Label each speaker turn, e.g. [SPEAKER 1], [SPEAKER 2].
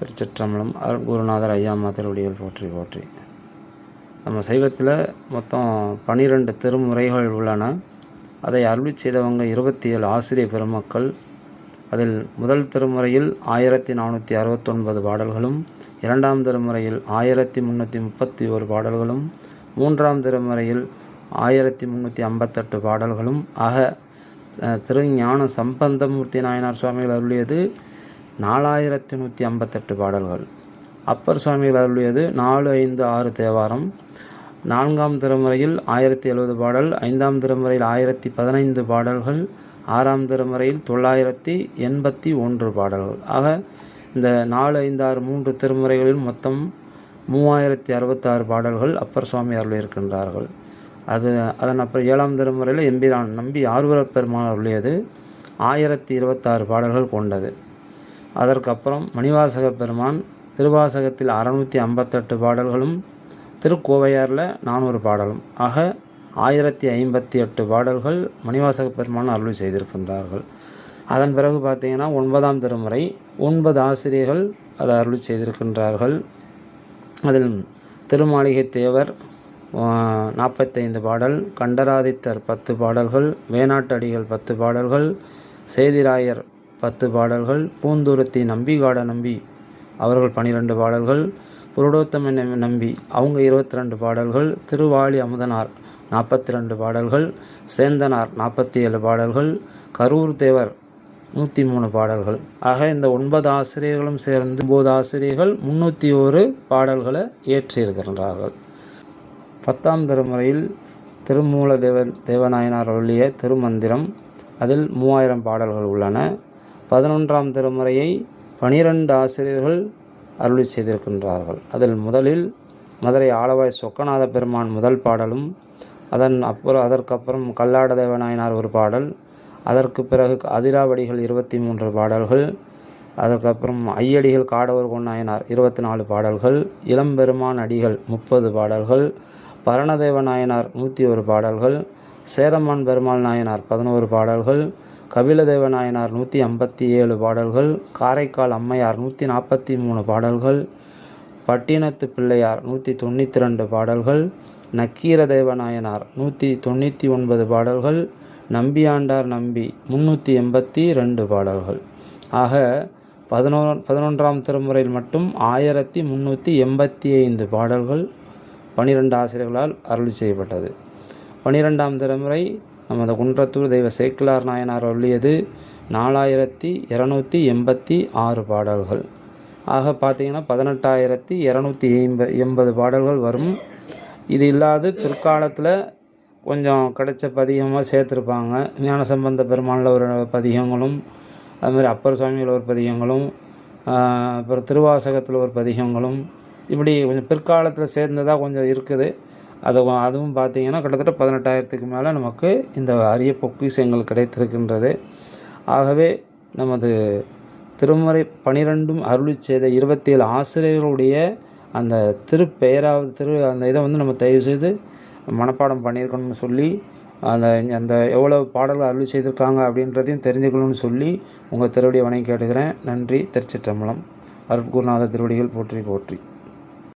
[SPEAKER 1] திருச்சிற்றம்பலம் அருள் குருநாதர் ஐயாமா திருவடிகள் போற்றி போற்றி. நம்ம சைவத்தில் மொத்தம் பனிரெண்டு திருமுறைகள் உள்ளன. அதை அருளி செய்தவங்க இருபத்தி ஏழு ஆசிரியர் பெருமக்கள். அதில் முதல் திருமுறையில் ஆயிரத்தி நானூற்றி அறுபத்தொன்பது பாடல்களும் இரண்டாம் திருமுறையில் ஆயிரத்தி முந்நூற்றி முப்பத்தி ஒரு பாடல்களும் மூன்றாம் திருமுறையில் ஆயிரத்தி முந்நூற்றி ஐம்பத்தெட்டு பாடல்களும். ஆக திருஞான சம்பந்தமூர்த்தி நாயனார் சுவாமிகள் அருளியது நாலாயிரத்தி நூற்றி ஐம்பத்தெட்டு பாடல்கள். அப்பர் சுவாமிகள் அருளியது நாலு ஐந்து ஆறு தேவாரம். நான்காம் திருமுறையில் ஆயிரத்தி எழுபது பாடல் ஐந்தாம் திருமுறையில் ஆயிரத்தி பதினைந்து பாடல்கள் ஆறாம் திருமுறையில் தொள்ளாயிரத்தி எண்பத்தி ஒன்று பாடல்கள். ஆக இந்த நாலு ஐந்து ஆறு மூன்று திருமுறைகளில் மொத்தம் மூவாயிரத்தி அறுபத்தாறு பாடல்கள் அப்பர் சுவாமி அருளியிருக்கின்றார்கள். அது அதன் அப்புறம் ஏழாம் திருமுறையில் எம்பிரான் நம்பி ஆர்வலர் பெருமாள் அருளியது ஆயிரத்தி இருபத்தாறு பாடல்கள் கொண்டது. அதற்கப்புறம் மணிவாசக பெருமான் திருவாசகத்தில் அறநூற்றி ஐம்பத்தெட்டு பாடல்களும் திருக்கோவையாரில் நானூறு பாடலும். ஆக ஆயிரத்தி ஐம்பத்தி எட்டு பாடல்கள் மணிவாசக பெருமான் அருள் செய்திருக்கின்றார்கள். அதன் பிறகு பார்த்திங்கன்னா ஒன்பதாம் திருமுறை ஒன்பது ஆசிரியர்கள் அதை அருள் செய்திருக்கின்றார்கள். அதில் திருமாளிகை தேவர் நாற்பத்தைந்து பாடல் கண்டராதித்தர் பத்து பாடல்கள் வேணாட்டடிகள் பத்து பாடல்கள் சேதிராயர் பத்து பாடல்கள் பூந்துரத்தி நம்பி காட நம்பி அவர்கள் பன்னிரெண்டு பாடல்கள் புருடோத்தம நம்- நம்பி அவங்க இருபத்தி ரெண்டு பாடல்கள் திருவாளி அமுதனார் நாற்பத்தி ரெண்டு பாடல்கள் சேந்தனார் நாற்பத்தி ஏழு பாடல்கள் கரூர் தேவர் நூற்றி மூணு பாடல்கள். ஆக இந்த ஒன்பது ஆசிரியர்களும் சேர்ந்து ஒம்பது ஆசிரியர்கள் முந்நூற்றி ஒரு பாடல்களை இயற்றியிருக்கின்றார்கள். பத்தாம் திருமுறையில் திருமூல தேவ தேவநாயனார் அருளிய திருமந்திரம் அதில் மூவாயிரம் பாடல்கள் உள்ளன. பதினொன்றாம் திருமுறையை பனிரெண்டு ஆசிரியர்கள் அருளி செய்திருக்கின்றார்கள். அதில் முதலில் மதுரை ஆலவாய் சொக்கநாத பெருமான் முதல் பாடலும் அதன் அப்புறம் அதற்கப்புறம் கல்லாட தேவநாயனார் ஒரு பாடல் அதற்கு பிறகு அதிராவடிகள் இருபத்தி மூன்று பாடல்கள் அதுக்கப்புறம் ஐயடிகள் காடவர் நாயனார் இருபத்தி நாலு பாடல்கள் இளம்பெருமான் அடிகள் முப்பது பாடல்கள் பரணதேவ நாயனார் நூற்றி ஒரு பாடல்கள் சேரமான் பெருமாள் நாயனார் பதினோரு பாடல்கள் கபிலதேவ நாயனார் நூற்றி ஐம்பத்தி ஏழு பாடல்கள் காரைக்கால் அம்மையார் நூற்றி நாற்பத்தி மூணு பாடல்கள் பட்டினத்து பிள்ளையார் நூற்றி தொண்ணூற்றி ரெண்டு பாடல்கள் நக்கீர தேவநாயனார் நூற்றி தொண்ணூற்றி ஒன்பது பாடல்கள் நம்பியாண்டார் நம்பி முந்நூற்றி எண்பத்தி ரெண்டு பாடல்கள். ஆக பதினோ பதினொன்றாம் திருமுறையில் மட்டும் ஆயிரத்தி முந்நூற்றி எண்பத்தி ஐந்து பாடல்கள் பனிரெண்டு ஆசிரியர்களால் அருள் செய்யப்பட்டது. பனிரெண்டாம் திருமுறை நமது குன்றத்தூர் தெய்வ சேக்கிலார் நாயனார் அருளியது நாலாயிரத்தி இரநூத்தி எண்பத்தி ஆறு பாடல்கள். ஆக பார்த்திங்கன்னா பதினெட்டாயிரத்தி இரநூத்தி எண்ப எண்பது பாடல்கள் வரும். இது இல்லாது பிற்காலத்தில் கொஞ்சம் கிடைச்ச பதிகமாக சேர்த்துருப்பாங்க. ஞானசம்பந்த பெருமானில் ஒரு பதிகங்களும் அதுமாதிரி அப்பர் சுவாமியில் ஒரு பதிகங்களும் அப்புறம் திருவாசகத்தில் ஒரு பதிகங்களும். இப்படி கொஞ்சம் பிற்காலத்தில் சேர்ந்ததாக கொஞ்சம் இருக்குது. அது அதுவும் பார்த்தீங்கன்னா கிட்டத்தட்ட பதினெட்டாயிரத்துக்கு மேலே நமக்கு இந்த அரிய பொக்கிஷங்கள் கிடைத்திருக்கின்றது. ஆகவே நமது திருமுறை பனிரெண்டும் அருளி செய்த இருபத்தி ஏழு ஆசிரியர்களுடைய அந்த திருப்பெயராவது திரு அந்த இதை வந்து நம்ம தயவு செய்து மனப்பாடம் பண்ணியிருக்கணும்னு சொல்லி அந்த அந்த எவ்வளோ பாடல்கள் அருளி செய்திருக்காங்க அப்படின்றதையும் தெரிஞ்சுக்கணும்னு சொல்லி உங்கள் திருவடியை வணங்கி கேட்டுக்கிறேன். நன்றி. திருச்சிற்றம்பலம். அருட்குருநாத திருவடிகள் போற்றி போற்றி.